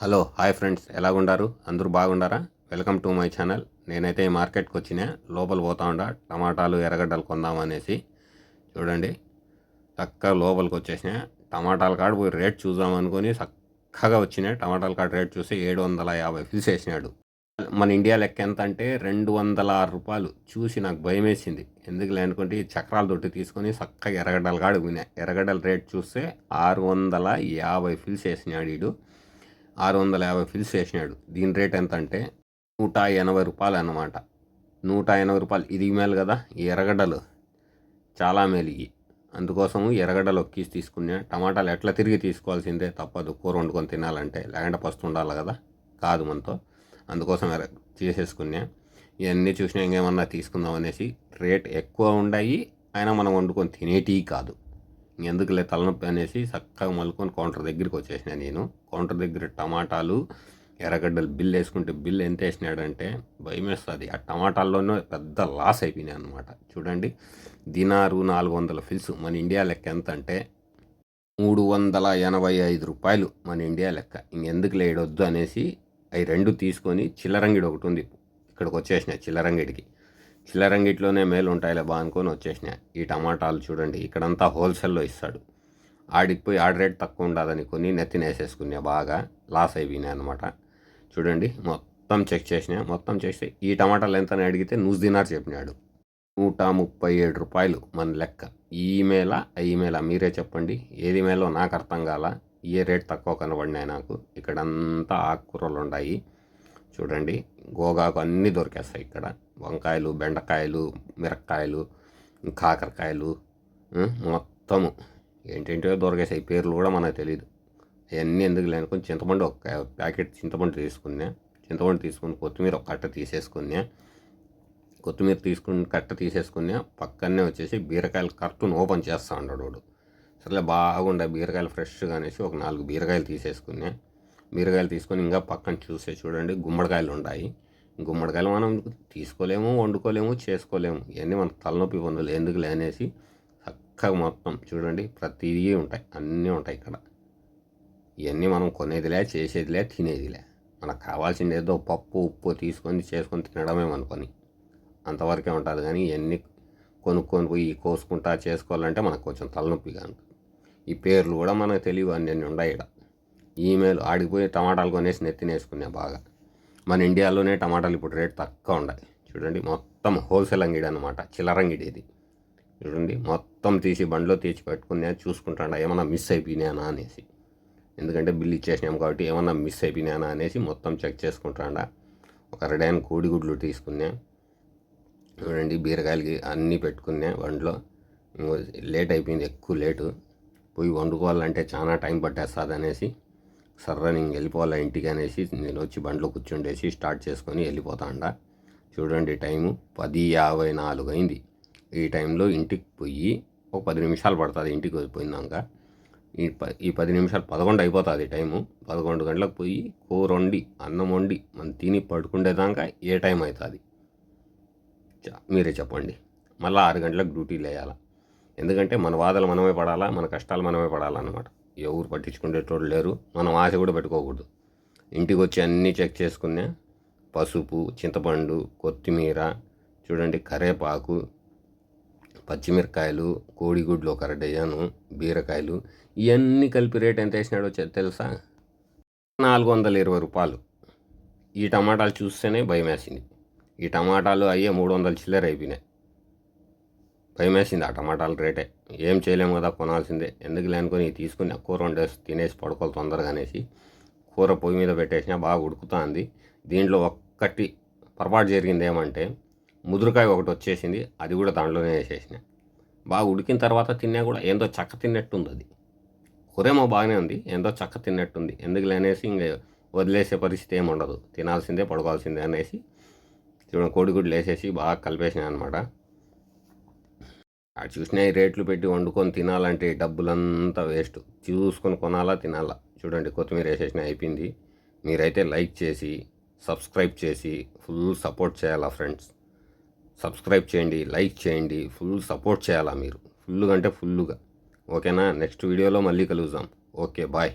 Hello hi friends. ఎలాగుండారు? అందరూ బాగుండారా? Welcome to my channel. నేనైతే ఈ మార్కెట్కి వచ్చిన. లోపల పోతా ఉండా. టమాటాలు ఎర్రగడ్డలు కొందాం అనేసి. చూడండి. చక్కగా లోపలికి వచ్చేసిన. టమాటాల కాడ పోయి రేట్ చూద్దాం అనుకొని చక్కగా వచ్చినాయి టమాటాల కాడ రేట్ చూసి ఏడు వందల యాభై ఫిల్స్ వేసినాడు మన ఇండియా లెక్క ఎంత అంటే రెండు వందల ఆరు రూపాయలు. చూసి నాకు భయం వేసింది ఎందుకు అనుకుంటే ఈ చక్రాల తొట్టి తీసుకొని చక్కగా ఎర్రగడ్డలు కాడ పోయినా ఎర్రగడ్డల రేట్ చూస్తే ఆరు వందల యాభై ఫిల్స్ వేసినాడు వీడు ఆరు వందల యాభై ఫిల్స్ వేసినాడు. దీని రేట్ ఎంత అంటే నూట ఎనభై రూపాయలు అన్నమాట. నూట ఎనభై రూపాయలు ఇది మేలు కదా? ఎరగడలు ఎర్రగడ్డలు చాలా మేలిగి అందుకోసం అందుకోసము ఎర్రగడ్డలు ఒక్కేసి తీసుకున్నా టమాటాలు ఎట్లా తిరిగి తీసుకోవాల్సిందే తప్పదు. కూర వండుకొని తినాలంటే లేకుంటే పస్తు ఉండాలి కదా? కాదు మనతో. అందుకోసం ఎర చేసేసుకున్నా. ఇవన్నీ చూసినా ఇంకేమన్నా తీసుకుందాం అనేసి రేట్ ఎక్కువ ఉన్నాయి అయినా మనం వండుకొని తినేటివి కాదు. ఎందుకులే తలనొప్పి అనేసి చక్కగా మలుకొని కౌంటర్ దగ్గరికి వచ్చేసిన నేను. కౌంటర్ దగ్గర టమాటాలు ఎర్రగడ్డలు బిల్ వేసుకుంటే బిల్ ఎంత వేసినాడంటే భయం వేస్తుంది. ఆ టమాటాల్లోనే పెద్ద లాస్ అయిపోయినాయి అనమాట చూడండి దినారు నాలుగు వందల ఫిల్స్. మన ఇండియా లెక్క ఎంత అంటే మూడు వందల ఎనభై ఐదు రూపాయలు మన ఇండియా లెక్క. ఇంకెందుకు లేడొద్దు అనేసి అవి రెండు తీసుకొని చిల్లరంగిడి ఒకటి ఉంది. ఇక్కడికి వచ్చేసిన చిల్లరంగిడికి. చిల్లరంగిట్లోనే మేలు ఉంటాయిలే బా అనుకొని వచ్చేసిన. ఈ టమాటాలు చూడండి ఇక్కడంతా హోల్సేల్లో ఇస్తాడు. ఆడికి పోయి ఆడ రేట్ తక్కువ ఉండదని కొని నెత్తినేసేసుకున్నా బాగా. లాస్ అయిపోయినాయి అనమాట చూడండి మొత్తం చెక్ చేసిన మొత్తం చేస్తే ఈ టమాటాలు ఎంత అని అడిగితే నూస్ దినార్ చెప్పినాడు. నూట ముప్పై ఏడు రూపాయలు మన లెక్క. ఈ మేళ ఈ మేళ మీరే చెప్పండి ఏది మేలో నాకు అర్థం కాల? ఏ రేట్ తక్కువ కనబడినాయి నాకు? ఇక్కడంతా ఆకుకూరలు ఉన్నాయి చూడండి. గోగాకు అన్నీ దొరికేస్తాయి ఇక్కడ. వంకాయలు బెండకాయలు మిరక్కాయలు కాకరకాయలు మొత్తము. ఏంటేంటివో దొరికేసాయి. పేర్లు కూడా మనకు తెలియదు అవన్నీ ఎందుకు లేనుకొని చింతపండు ఒక ప్యాకెట్ చింతపండు తీసుకున్నా చింతపండు తీసుకుని కొత్తిమీర ఒక కట్ట తీసేసుకున్నా కొత్తిమీర తీసుకుని కట్ట తీసేసుకున్నా పక్కనే వచ్చేసి బీరకాయల కర్టూన్ ఓపెన్ చేస్తా ఉన్నాడు వాడు. సరే బాగుండే బీరకాయలు ఫ్రెష్గా అనేసి ఒక నాలుగు బీరకాయలు తీసేసుకున్నా బీరకాయలు తీసుకొని ఇంకా పక్కన చూసే చూడండి గుమ్మడికాయలు ఉన్నాయి గుమ్మడికాయలు మనం తీసుకోలేము వండుకోలేము చేసుకోలేము. ఇవన్నీ మనకు తలనొప్పి పనులు. ఎందుకు లేనేసి చక్కగా మొత్తం చూడండి ప్రతిదీ ఉంటాయి. అన్నీ ఉంటాయి ఇక్కడ. ఇవన్నీ మనం కొనేదిలే చేసేదిలే తినేదిలే. మనకు కావాల్సింది ఏదో పప్పు ఉప్పు తీసుకొని చేసుకొని తినడమే అనుకొని అంతవరకే ఉంటుంది కానీ ఇవన్నీ కొనుక్కొని పోయి కోసుకుంటా చేసుకోవాలంటే మనకు కొంచెం తలనొప్పిగా ఉంటుంది ఈ పేర్లు కూడా మనకు తెలియవు అన్నీ ఉన్నాయి ఇక్కడ. ఈమెయిల్ ఆడిపోయి టమాటాలు కొనేసి నెత్తినేసుకున్నా బాగా. మన ఇండియాలోనే టమాటాలు ఇప్పుడు రేట్ తక్కువ ఉన్నాయి చూడండి మొత్తం హోల్సేల్ అంగిడి అనమాట చిల్లరంగిడి ఇది. చూడండి మొత్తం తీసి బండిలో తీసి పెట్టుకున్నా చూసుకుంటాడా ఏమన్నా మిస్ అయిపోయినానా అనేసి. ఎందుకంటే బిల్ ఇచ్చేసినాం కాబట్టి ఏమన్నా మిస్ అయిపోయినానా అనేసి మొత్తం చెక్ చేసుకుంటాడా. ఒక రెడైన కోడిగుడ్లు తీసుకున్నా చూడండి బీరకాయలకి అన్నీ పెట్టుకున్నా బండిలో. లేట్ అయిపోయింది ఎక్కువ లేటు. పోయి వండుకోవాలంటే చాలా టైం పట్టేస్తుంది అనేసి సర్రా నేను వెళ్ళిపోవాలా ఇంటికి అనేసి నేను వచ్చి బండ్లో కూర్చుండేసి స్టార్ట్ చేసుకొని వెళ్ళిపోతాండ చూడండి టైము పది యాభై నాలుగు అయింది. ఈ టైంలో ఇంటికి పోయి ఒక పది నిమిషాలు పడుతుంది ఇంటికి పోయినాక ఈ ప ఈ పది నిమిషాలు పదకొండు అయిపోతుంది టైము. పదకొండు గంటలకు పోయి కూర వండి అన్నం వండి మనం తిని పడుకుండేదాకా ఏ టైం అవుతుంది చ- మీరే చెప్పండి. మళ్ళీ ఆరు గంటలకు డ్యూటీలు వేయాలా ఎందుకంటే మన బాధలు మనమే పడాలా మన కష్టాలు మనమే పడాలన్నమాట. ఎవరు పట్టించుకునేటోళ్ళు లేరు. మనం ఆశ కూడా పెట్టుకోకూడదు. ఇంటికి వచ్చి అన్నీ చెక్ చేసుకున్నా పసుపు చింతపండు కొత్తిమీర చూడండి కరేపాకు పచ్చిమిరకాయలు కోడిగుడ్లు ఒక డజను బీరకాయలు ఇవన్నీ కలిపి రేట్ ఎంత వేసినాడో తెలుసా? నాలుగు వందల ఇరవై రూపాయలు. ఈ టమాటాలు చూస్తేనే భయం వేసింది ఈ టమాటాలు అయ్యే మూడు వందల చిల్లర అయిపోయినాయి. భయమేసింది ఆ టమాటాల రేటే. ఏం చేయలేము కదా కొనాల్సిందే. ఎందుకు లేనుకొని తీసుకుని ఆ కూర వండేసి తినేసి పడుకోవాలి తొందరగా అనేసి కూర పొయ్యి మీద పెట్టేసినా బాగా ఉడుకుతుంది. దీంట్లో ఒక్కటి పొరపాటు జరిగింది ఏమంటే ముదురుకాయ ఒకటి వచ్చేసింది అది కూడా దాంట్లోనే వేసేసిన. బాగా ఉడికిన తర్వాత తిన్నా కూడా ఏందో చక్క తిన్నట్టుంది అది. కూరేమో బాగానే ఉంది ఏందో చక్క తిన్నట్టుంది. ఎందుకు లేనేసి ఇంక వదిలేసే పరిస్థితి ఏమి ఉండదు తినాల్సిందే పడుకోవాల్సిందే అనేసి చూడండి కోడిగుడ్లు వేసేసి బాగా కలిపేసినాయి అనమాట అది చూసినా రేట్లు పెట్టి వండుకొని తినాలంటే డబ్బులంతా వేస్ట్. చూసుకొని కొనాలా తినాలా? చూడండి కొత్తిమీర వేసేసిన అయిపోయింది. మీరైతే లైక్ చేసి సబ్స్క్రైబ్ చేసి ఫుల్ సపోర్ట్ చేయాలా ఫ్రెండ్స్? సబ్స్క్రైబ్ చేయండి లైక్ చేయండి ఫుల్ సపోర్ట్ చేయాలా మీరు? ఫుల్గా అంటే ఫుల్గా ఓకేనా? నెక్స్ట్ వీడియోలో మళ్ళీ కలుద్దాం. Okay bye.